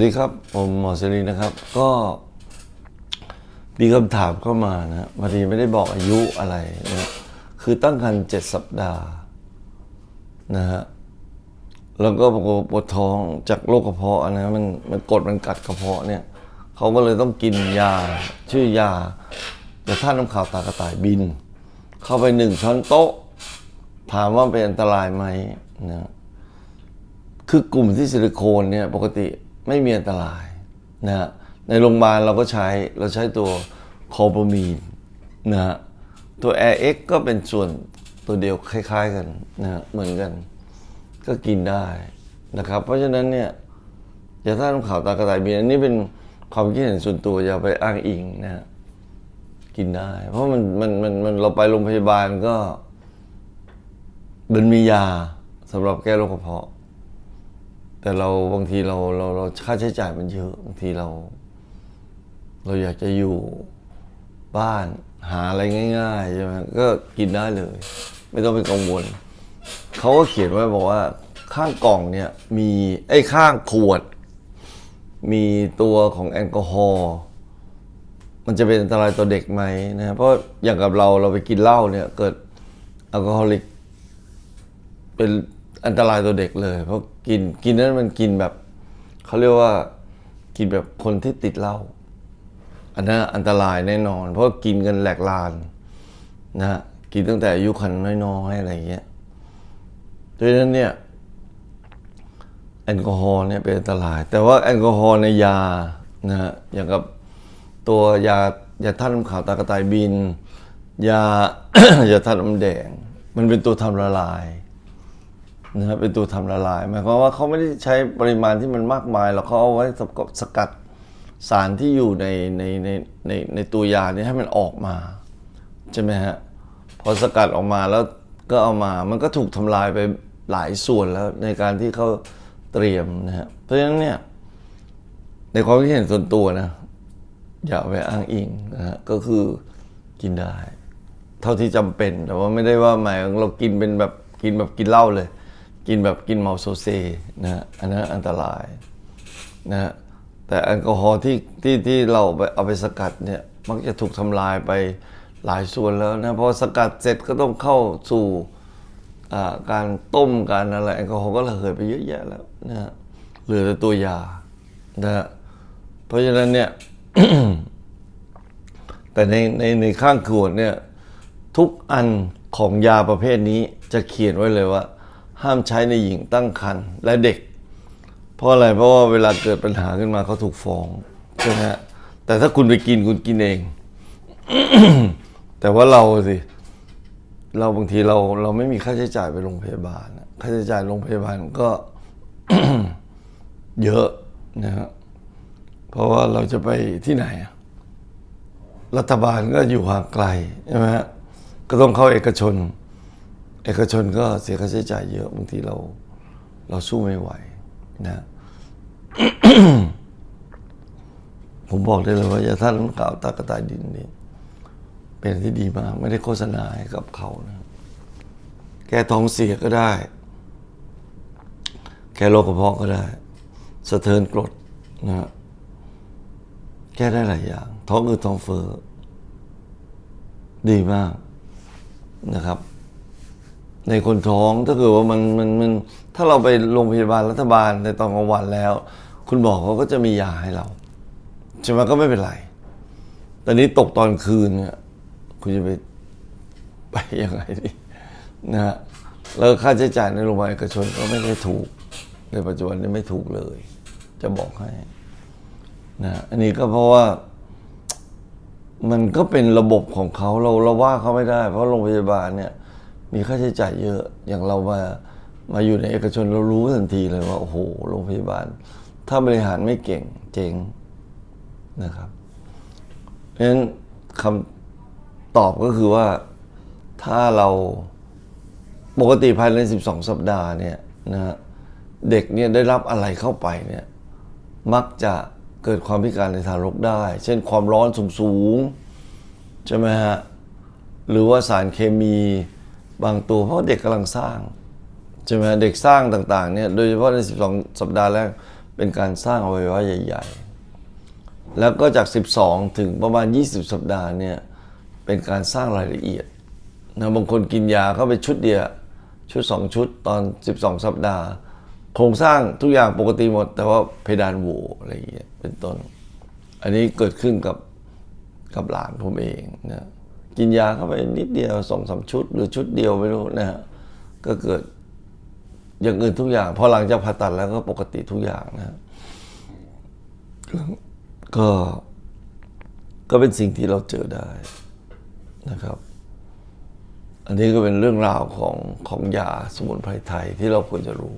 สวัสดีครับผมหมอเสรีนะครับก็มีคำถามเข้ามานะพอดีไม่ได้บอกอายุอะไรนะคือตั้งครรภ์เจ็ดสัปดาห์นะฮะแล้วก็ปวดปวดท้องจากโรคกระเพาะนะมันมันกดมันกัดกระเพาะเนี่ยเขาก็เลยต้องกินยาชื่อยาจะท่าตุน้ำขาวตากระต่ายบิน เข้าไปหนึ่งช้อนโต๊ะ ถามว่าเป็นอันตรายไหมนะคือกลุ่มที่ซิลิโคนเนี่ยปกติ ไม่มีอันตรายนะฮะในโรงพยาบาลเราก็ใช้เราใช้ตัวโคโปรมีนนะฮะตัว Air X ก็เป็นส่วนตัวเดียวคล้าย ๆกันนะฮะเหมือนกัน ก็กินได้นะครับ เพราะฉะนั้นเนี่ยอย่าท่าน้ำขาวตากระต่ายบินอันนี้เป็นความคิดเห็นส่วนตัวอย่าไปอ้างอิงนะฮะกินได้ เพราะมันมันมันมันเราไปโรงพยาบาลก็มันมียาสำหรับแก้โรคกระเพาะ แต่เราบางทีเราเราเราค่าใช้จ่ายมันเยอะบางทีเรา เราอยากจะอยู่บ้านหาอะไรง่ายๆใช่ไหมก็กินได้เลย ไม่ต้องไปกังวลเขาก็เขียนไว้บอกว่าข้างกล่องเนี่ยมีไอ้ข้างขวด มีตัวของแอลกอฮอล์มันจะเป็นอันตรายต่อเด็กไหมนะเพราะอย่างกับเราเราไปกินเหล้าเนี่ยเกิดแอลกอฮอลิกเป็น อันตรายต่อเด็กเลย เพราะกินกินนั้นมันกินแบบเขาเรียกว่ากินแบบคนที่ติดเหล้าอันนั้นอันตรายแน่นอน เพราะกินกันแหลกลานนะฮะกินตั้งแต่อายุคันน้อยๆอะไรอย่างเงี้ยดังนั้นเนี่ยแอลกอฮอล์เนี่ยเป็นอันตราย แต่ว่าแอลกอฮอล์ในยานะฮะอย่างกับตัวยายาท่าตุน้ำขาวตากระต่ายบิน ยายาท่าตุน้ำแดง มันเป็นตัวทำละลาย นะครับเป็นตัวทำละลายหมายความว่าเขาไม่ได้ใช้ปริมาณที่มันมากมายหรอกเขาเอาไว้สกัดสกัดสารที่อยู่ในในในในในตัวยานี้ให้มันออกมาใช่ไหมฮะพอสกัดออกมาแล้วก็เอามามันก็ถูกทำลายไปหลายส่วนแล้วในการที่เขาเตรียมนะฮะเพราะฉะนั้นเนี่ยในความคิดเห็นส่วนตัวนะ อย่าไปอ้างอิงนะฮะก็คือกินได้ เท่าที่จำเป็น แต่ว่าไม่ได้ว่าหมายเรากินเป็นแบบกินแบบกินเหล้าเลย กินแบบกินเมาโซเซนะฮะอันนั้นอันตรายนะฮะแต่แอลกอฮอล์ที่ที่ที่เราไปเอาไปสกัดเนี่ยมักจะถูกทำลายไปหลายส่วนแล้วนะพอสกัดเสร็จก็ต้องเข้าสู่การต้มการอะไรแอลกอฮอล์ก็ระเหยไปเยอะแยะแล้วนะฮะเหลือแต่ตัวยานะฮะเพราะฉะนั้นเนี่ยแต่ในในในข้างขวดเนี่ยทุกอันของยาประเภทนี้จะเขียนไว้เลยว่า ห้ามใช้ในหญิงตั้งครรภ์และเด็ก เพราะอะไรเพราะว่าเวลาเกิดปัญหาขึ้นมาเขาถูกฟ้องใช่ไหมฮะแต่ถ้าคุณไปกินคุณกินเอง แต่ว่าเราสิ เราบางทีเราเราไม่มีค่าใช้จ่ายไปโรงพยาบาลค่าใช้จ่ายโรงพยาบาลก็เยอะนะฮะเพราะว่าเราจะไปที่ไหน รัฐบาลก็อยู่ห่างไกลใช่ไหมฮะก็ต้องเข้าเอกชน เอกชนก็เสียค่าใช้จ่ายเยอะบางทีเรา เราสู้ไม่ไหวนะผมบอกได้เลยว่ายาท่าตุน้ำขาวตากระต่ายดินนี่เป็นที่ดีมาก ไม่ได้โฆษณาให้กับเขานะ แก้ท้องเสียก็ได้ แก้โรคกระเพาะก็ได้ สะเทือนกรดนะ แก้ได้หลายอย่าง ท้องอืดท้องเฟอ้อดีมากนะครับ ในคนท้องถ้าเกิดว่ามันมันมันถ้าเราไปโรงพยาบาลรัฐบาลในตอนกลางวันแล้ว คุณหมอเขาก็จะมียาให้เราใช่ไหมก็ไม่เป็นไรต่นี้ตกตอนคืนเนี่ยคุณจะไปไปยังไงดีนะฮะแล้วค่าใช้จ่ายในโรงพยาบาลเอกชนก็ไม่ได้ถูก ในปัจจุบันนี้ไม่ถูกเลย จะบอกให้นะอันนี้ก็เพราะว่า มันก็เป็นระบบของเขาเราเราว่าเขาไม่ได้ เพราะโรงพยาบาลเนี่ย มีค่าใช้จ่ายเยอะอย่างเรามามาอยู่ในเอกชนเรารู้ทันทีเลยว่า โอ้โหโรงพยาบาล ถ้าบริหารไม่เก่งเจ๊งนะครับเพราะฉะนั้นคำตอบก็คือว่าถ้าเราปกติภายใน 12 สัปดาห์เนี่ยนะฮะเด็กเนี่ยได้รับอะไรเข้าไปเนี่ยมักจะเกิดความพิการในทารกได้ เช่นความร้อนสูงๆใช่ไหมฮะหรือว่าสารเคมี บางตัวเพราะเด็กกำลังสร้างใช่ไหมเด็กสร้างต่างๆเนี่ยโดยเฉพาะใน 12 สัปดาห์แรกเเป็นการสร้างอวัยวะใหญ่ ๆ แล้วก็จาก 12 ถึงประมาณ 20 สัปดาห์เนี่ยเป็นการสร้างรายละเอียดนะบางคนกินยาเข้าไปชุดเดียวชุด 2 ชุดตอน 12 สัปดาห์ โครงสร้างทุกอย่างปกติหมด แต่ว่าเพดานโหวอะไรอย่างเงี้ยเป็นต้น อันนี้เกิดขึ้นกับกับหลานผมเองนะ กินยาเข้าไปนิดเดียวสองสามชุด หรือชุดเดียวไม่รู้นะฮะก็เกิดอย่างอื่นทุกอย่างพอหลังจากผ่าตัดแล้วก็ปกติทุกอย่างนะฮะก็ก็เป็นสิ่งที่เราเจอได้นะครับ อันนี้ก็เป็นเรื่องราวของของยาสมุนไพรไทยที่เราควรจะรู้